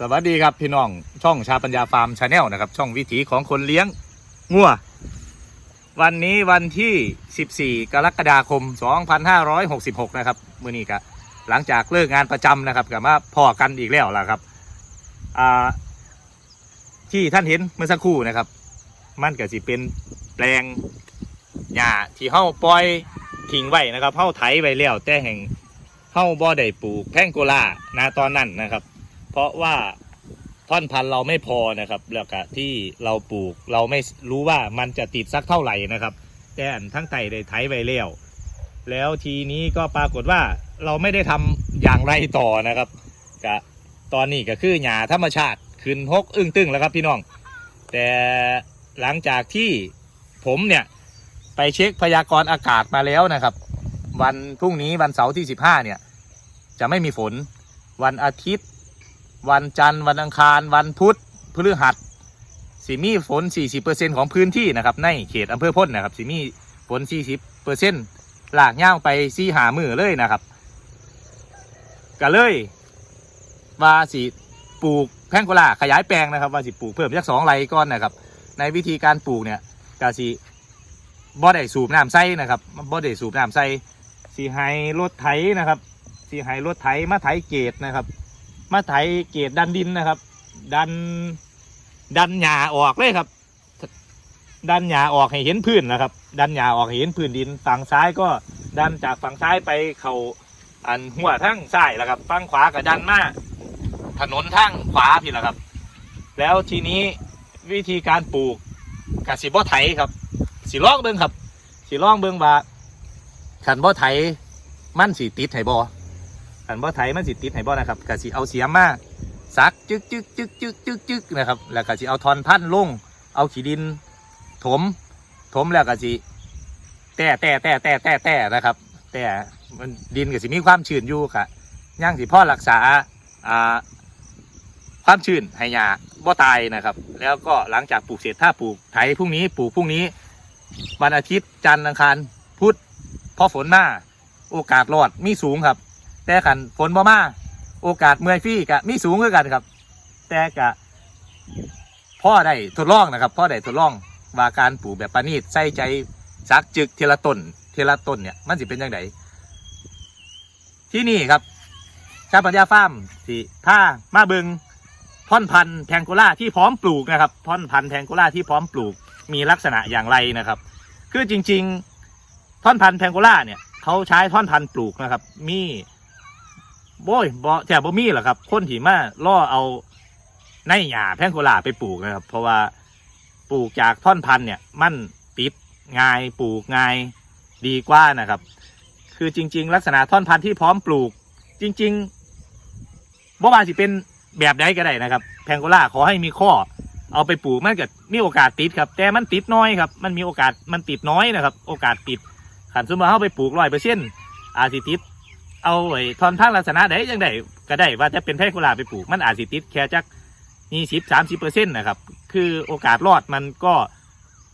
สวัสดีครับพี่น้องช่องชาปัญญาฟาร์มชาแนลนะครับ ช่องวิถีของคนเลี้ยงงัววันนี้วันที่ 14 กรกฎาคม 2566 นะครับมื่อนี้ก็หลังจากเลิกงานประจำนะครับกับมาพอกันอีกแล้วล่ะครับอ่าที่ท่านเห็นเมื่อสักครู่นะครับ มันก็สิเป็นแปลงหญ้าที่เฮาปล่อยทิ้งไว้นะครับเฮาไถไว้แล้วแต่แห่งเฮาบ่ได้ปลูกแพงโกลานะตอนนั้นนะครับ เพราะว่าท่อนพันธุ์เราไม่พอนะครับ แล้วก็ที่เราปลูกเราไม่รู้ว่ามันจะติดสักเท่าไหร่นะครับ แต่อันทั้งไต่ได้ไถไว้แล้ว แล้วทีนี้ก็ปรากฏว่าเราไม่ได้ทำอย่างไรต่อนะครับกะตอนนี้ก็คือหญ้าธรรมชาติขึ้นหกอึ้งตึงแล้วครับพี่น้อง แต่หลังจากที่ผมเนี่ยไปเช็คพยากรณ์อากาศมาแล้วนะครับ วันพรุ่งนี้วันเสาร์ที่ 15 เนี่ย จะไม่มีฝนวันอาทิตย์ วันจันทร์วันอังคาร วันพุธพฤหัสสิมีฝน 40%ของพื้นที่นะครับในเขตอำเภอพ้นนะครับสิมีฝน 40%หลากย่าวไปซีหามือเลยนะครับก็เลยว่าสิปลูกแพงโกลาขยายแปลงนะครับว่าสิปลูกเพิ่มจากสองไร่ก้อนนะครับ ในวิธีการปลูกเนี่ยก็สิบ่ได้สูบน้ำใส่นะครับบ่ได้สูบน้ำใส่สีให้รถไถนะครับสีให้รถไถมาไถเกตนะครับ มาไถเกตดันดินนะครับ ดันดันหญ้าออกเลยครับ ดันหญ้าออกให้เห็นพื้นนะครับ ดันหญ้าออกให้เห็นพื้นดิน ฝั่งซ้ายก็ดันจากฝั่งซ้ายไปเขาอันหัวทั้งซ้ายแล้วครับฝั่งขวาก็ดันมาถนนทั้งขวาพี่ละครับ แล้วทีนี้วิธีการปลูกกสิบ่ไถครับสิลองเบิ้งครับสิลองเบิ้งว่าขันบ่ไถมันสิติดไถบ่ ขันบ่ไถมันสิติดให้บ่นะครับก็สิเอาเสียมมาซักจึกจึกจึกจึกจึกจึกนะครับแล้วก็สิเอาทอนพันลง เอาขี้ดิน ถม ถมแล้วก็สิแต่แต่แต่แต่แต่แต่นะครับ แต่มันดินก็สิมีความชื้นอยู่ค่ะย่างสิพ่อรักษาอ่าความชื้นให้หญ้าบ่ตายนะครับ แล้วก็หลังจากปลูกเสร็จถ้าปลูกไถพรุ่งนี้ปลูกพรุ่งนี้ วันอาทิตย์จันทร์อังคารพุธพอฝนมาโอกาสรอดมีสูงครับ แต่ขันฝนบ่มาโอกาสเมื่อยฟี่กะมีสูงคือกันครับ แต่กะพ่อได้ทดลองนะครับพ่อได้ทดลองว่าการปลูกแบบปานีตใส่ใจซักจึกเทละต้นเทละต้นเนี่ยมันสิเป็นยังไงที่นี่ครับ ชาปัญญาฟาร์มที่ผ้ามาเบิงท่อนพันธุ์แทงโกล่าที่พร้อมปลูกนะครับท่อนพันธุ์แทงโกล่าที่พร้อมปลูกมีลักษณะอย่างไรนะครับ คือจริง ๆ ท่อนพันธุ์แทงโกล่าเนี่ยเขาใช้ท่อนพันธุ์ปลูกนะครับ มี โบ้ยบ่แถบบ่มีหรอกครับ คนที่มาล่อเอาในหญ้าแพงโกลาไปปลูกนะครับ เพราะว่าปลูกจากท่อนพันธุ์เนี่ย มันติดง่ายปลูกง่ายดีกว่านะครับ คือจริง ๆ ลักษณะท่อนพันธุ์ที่พร้อมปลูก จริงๆบ่ว่าสิเป็นแบบใดก็ได้นะครับ แพงโกลาขอให้มีข้อ เอาไปปลูกมันก็มีโอกาสติดครับ แต่มันติดน้อยครับ มันมีโอกาสมันติดน้อยนะครับ โอกาสติดขันสมมติว่าเอาไปปลูกร้อยเปอร์เซ็นต์อาจสิติด เอาไอ้ทอนพังลักษณะใดยังได้ก็ได้ว่าจะเป็นแพงกุหลาบไปปลูก มันอาจสิติดแค่จักยี่สิบสามสิบเปอร์เซ็นต์นะครับ คือโอกาสรอดมันก็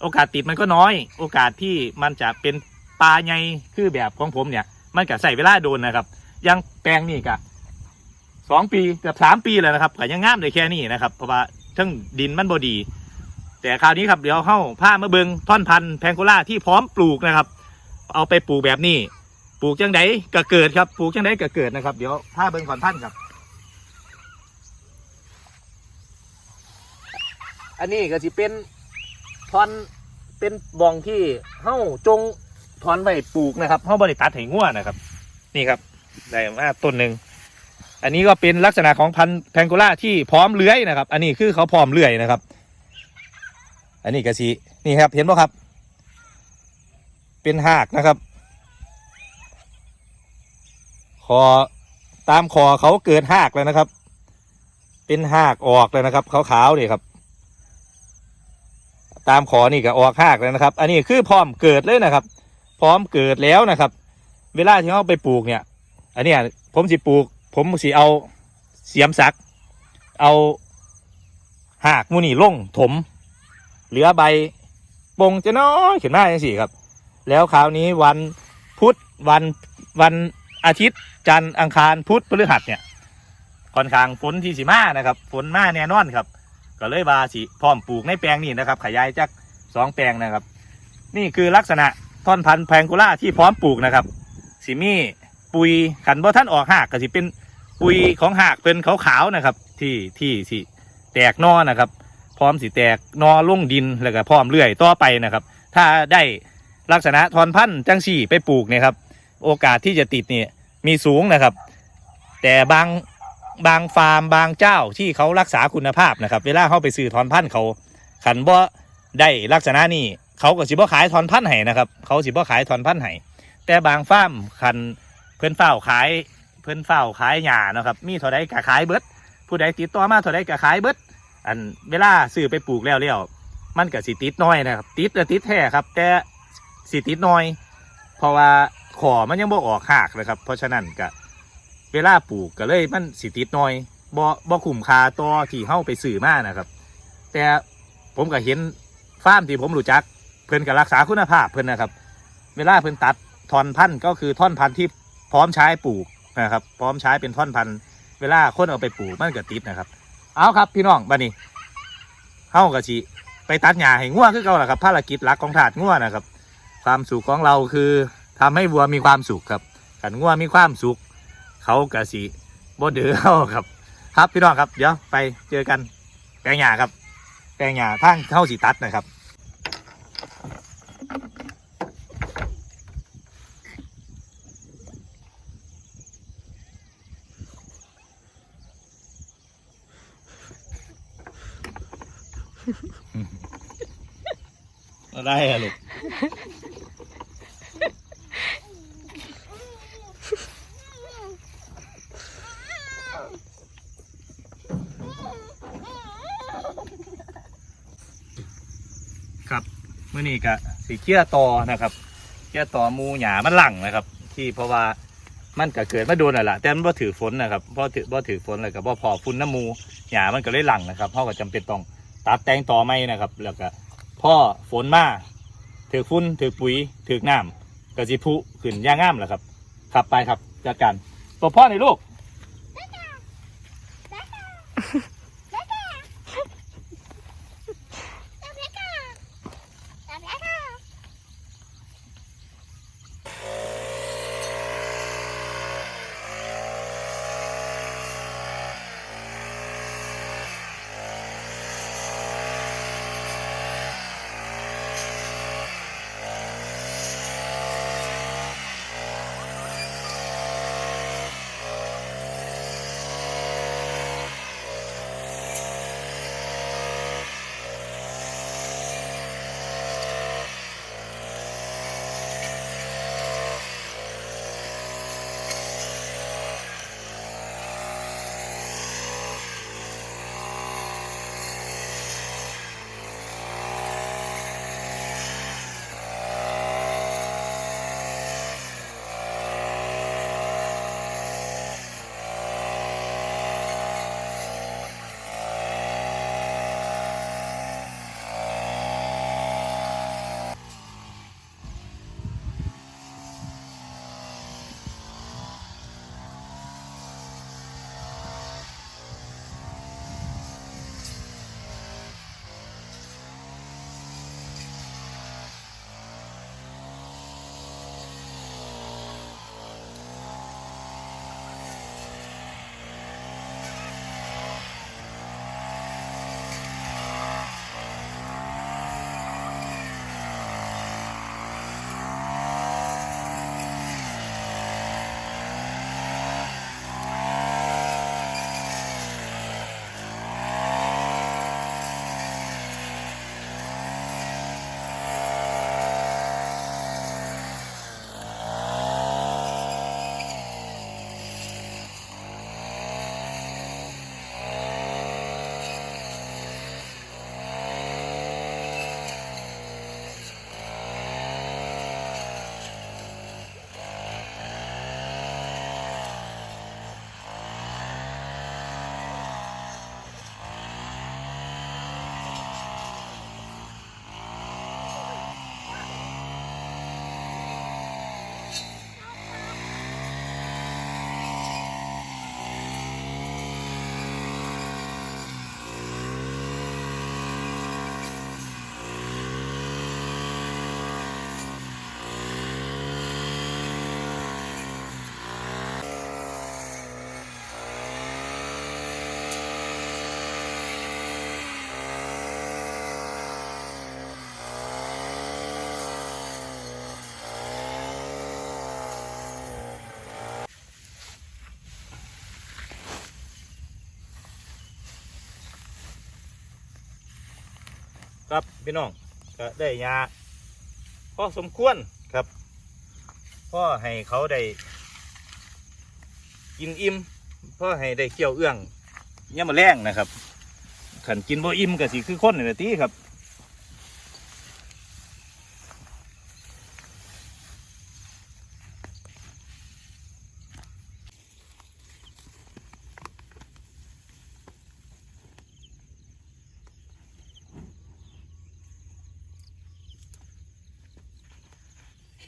โอกาสติดมันก็น้อย โอกาสที่มันจะเป็นปลาใหญ่คือแบบของผมเนี่ย มันก็ใส่เวลาโดนนะครับ ยังแปลงนี่ก็สองปีเกือบสามปีแล้วนะครับก็ยังงามเลยแค่นี้นะครับเพราะว่าทั้งดินมันบดี แต่คราวนี้ครับเดี๋ยวเข้าผ้ามาเบิงท่อนพันธุ์แพงโกล่าที่พร้อมปลูกนะครับ เอาไปปลูกแบบนี้ ปลูกจังไดก็เกิดครับ ปลูกจังไดก็เกิดนะครับ เดี๋ยวผ้าเบิ่งก่อนท่านครับ อันนี้ก็สิเป็นทอนเป็นบองที่เฮ้าจงทอนไว้ปลูกนะครับเฮ้าบริตัดให้งัวนะครับ นี่ครับได้มาต้นหนึ่งอันนี้ก็เป็นลักษณะของพันธุ์แพงโกล่าที่พร้อมเลื้อยนะครับ อันนี้คือเขาพร้อมเลื้อยนะครับ อันนี้ก็สินี่ครับเห็นป่ะครับ เป็นหากนะครับ ค อตามคอเขาเกิดหากแล้วนะครับ เป็นหากออกเลยนะครับขาวๆนี่ครับ ตามคอนี่ก็ออกหากแล้วนะครับ อันนี้คือพร้อมเกิดเลยนะครับ พร้อมเกิดแล้วนะครับ เวลาที่เขาไปปลูกเนี่ย อันนี้ผมสิปลูก ผมสิเอาเสียมสัก เอาหากมูนี่ลงถม เหลือใบปงจะน้อยเขียนมาอย่างสี่ครับ แล้วคราวนี้วันพุธวันวันอาทิตย์ จันทร์อังคารพุธพฤหัสเนี่ยค่อนข้างฝนที่สิมานะครับฝนมาแน่นอนครับ ก็เลยว่าสิพร้อมปลูกในแปลงนี้นะครับ ขยายจากสองแปลงนะครับ นี่คือลักษณะท่อนพันธุ์แพงกุล่าที่พร้อมปลูกนะครับสิมีปุยขันบ่ท่านออกหากก็สิเป็นปุยของหากเป็นขาวๆนะครับ ที่ที่สิแตกนอนะครับ พร้อมสิแตกนอลงดินแล้วก็พร้อมเลื่อยต่อไปนะครับ ถ้าได้ลักษณะทอนพันธุ์จังสี่ไปปลูกเนี่ยครับ โอกาสที่จะติดเนี่ย มีสูงนะครับ แต่บางบางฟาร์มบางเจ้าที่เขารักษาคุณภาพนะครับ เวลาเขาไปซื้อทอนพันธุ์เขาขันบ่ได้ลักษณะนี้เขาก็สิบ่ขายทอนพันธุ์ให้นะครับ เขาสิบ่ขายทอนพันธุ์ให้แต่บางฟาร์มคันเพื่อนเฝ้าขายเพื่อนเฝ้าขายหญ้านะครับ มีเท่าใดก็ขายเบิดผู้ใดติดต่อมาเท่าใดก็ขายเบิดอันเวลาซื้อไปปลูกแล้วแล้วมันก็สิติดน้อยนะครับ ติดแต่ติดแท้ครับ แต่สิติดน้อย เพราะว่า ขอมันยังบ่ออกหากนะครับ เพราะฉะนั้นก็เวลาปลูกก็เลยมันสิติดน้อยบ่บ่คุ้มค่าต่อที่เฮาไปซื้อมานะครับ แต่ผมก็เห็นฟาร์มที่ผมรู้จัก เพิ่นก็รักษาคุณภาพเพิ่นนะครับ เวลาเพิ่นตัดท่อนพันธุ์ก็คือท่อนพันธุ์ที่พร้อมใช้ปลูกนะครับ พร้อมใช้เป็นท่อนพันธุ์เวลาคนเอาไปปลูกมันก็ติดนะครับ เอาครับพี่น้องบัดนี้เฮาก็สิไปตัดหญ้าให้งัวคือเก่าล่ะครับภารกิจหลักของถาดงัวนะครับ ความสุขของเราคือ ทำให้วัวมีความสุขครับขันงัวมีความสุข เขากะสิบ่เดือเขาครับ ครับพี่น้องครับเดี๋ยวไปเจอกันแปลงหญ้าครับ แปลงหญ้าทางเข้าสีตัดนะครับได้อะลูก ครับเมื่ อนี้ก็สีเคี้ยตอนะครับเคี้ยตอมูหยามันหลังนะครับ ที่เพราะว่ามันก็เกิดมาโดนน่ะละแต่มันบ่ถือฝนนะครับพราะถือบ่ถือฝนเลยกับบ่พอฝุ่นน้ำมูหยามันก็เลยหลังนะครับเพราก็จำเป็นต้องตัดแต่งต่อไม่นะครับ แล้วก็พ่อฝนมาถือฝุ่นถือปุ๋ยถือน้ำก็สิพุขึ้นย่างงามแหละครับขับไปครับจัดการตัวพ่อในลูก พี่น้องก็ได้ยาพอสมควรครับพ่อให้เขาได้กินอิ่มพ่อให้ได้เคี่ยวเอื้องเนี่ยมมาแรงนะครับขันกินบ่อิ่มก็สิคือคนนี่แหละตีครับ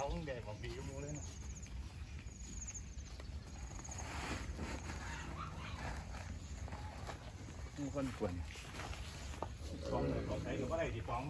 โอ้ยขาวแดงของดีมูเลยนะมีคนกวนฟ้องเลยฟ้องใช้หรือว่าอะไรดีฟ้อง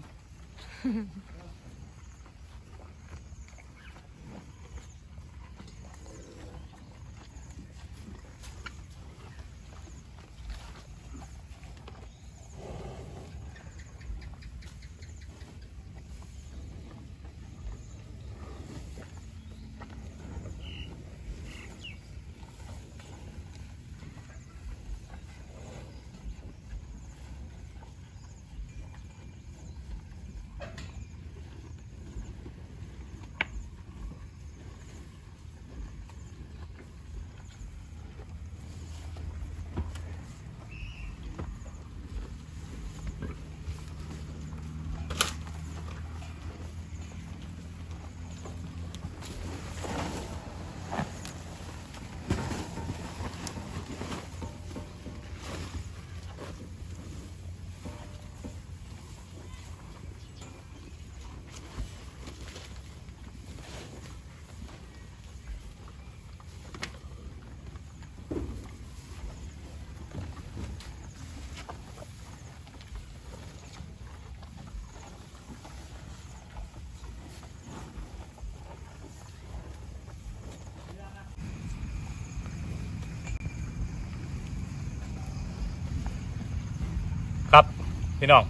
พี่น้อง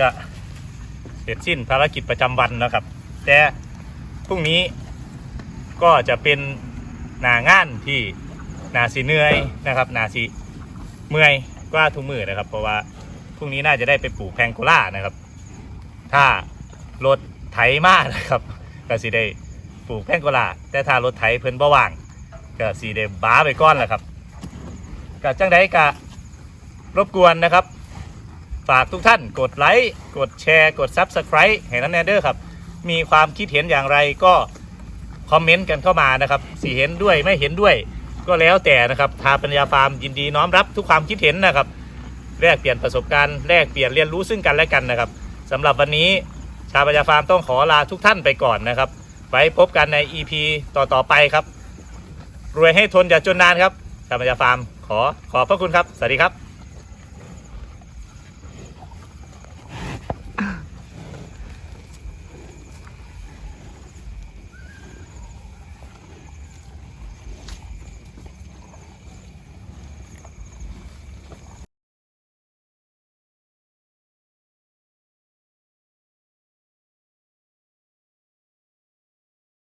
ก็เสร็จสิ้นภารกิจประจำวันแล้วครับ แต่พรุ่งนี้ก็จะเป็นหนางานที่นาสีเหนื่อยนะครับนาสีเมื่อยกว่าทุกมือนะครับ เพราะว่าผู้รุ่งนี้น่าจะได้ไปปลูกแพงโกล่านะครับ ถ้ารถไถมากนะครับ ก็สิได้ปลูกแพงโกล่าแต่ถ้ารถไถเพิ่นบ่ว่าง ก็สีได้บ้าไปก้อนแหละครับก็จังไดก็รบกวนนะครับ ฝากทุกท่านกดไลค์กดแชร์กด Subscribe ให้นั้นแนเดอร์ครับ มีความคิดเห็นอย่างไรก็คอมเมนต์กันเข้ามานะครับสีเห็นด้วยไม่เห็นด้วย ก็แล้วแต่นะครับทาปัญญาฟาร์มยินดีน้อมรับทุกความคิดเห็นนะครับแลกเปลี่ยนประสบการณ์แลกเปลี่ยนเรียนรู้ซึ่งกันและกันนะครับสำหรับวันนี้ชาปัญญาฟาร์มต้องขอลาทุกท่านไปก่อนนะครับ ไว้พบกันใน EP ต่อๆไปครับ รวยให้ทนอย่าจนนานครับชาปัญญาฟาร์มขอขอบพระคุณครับ สวัสดีครับ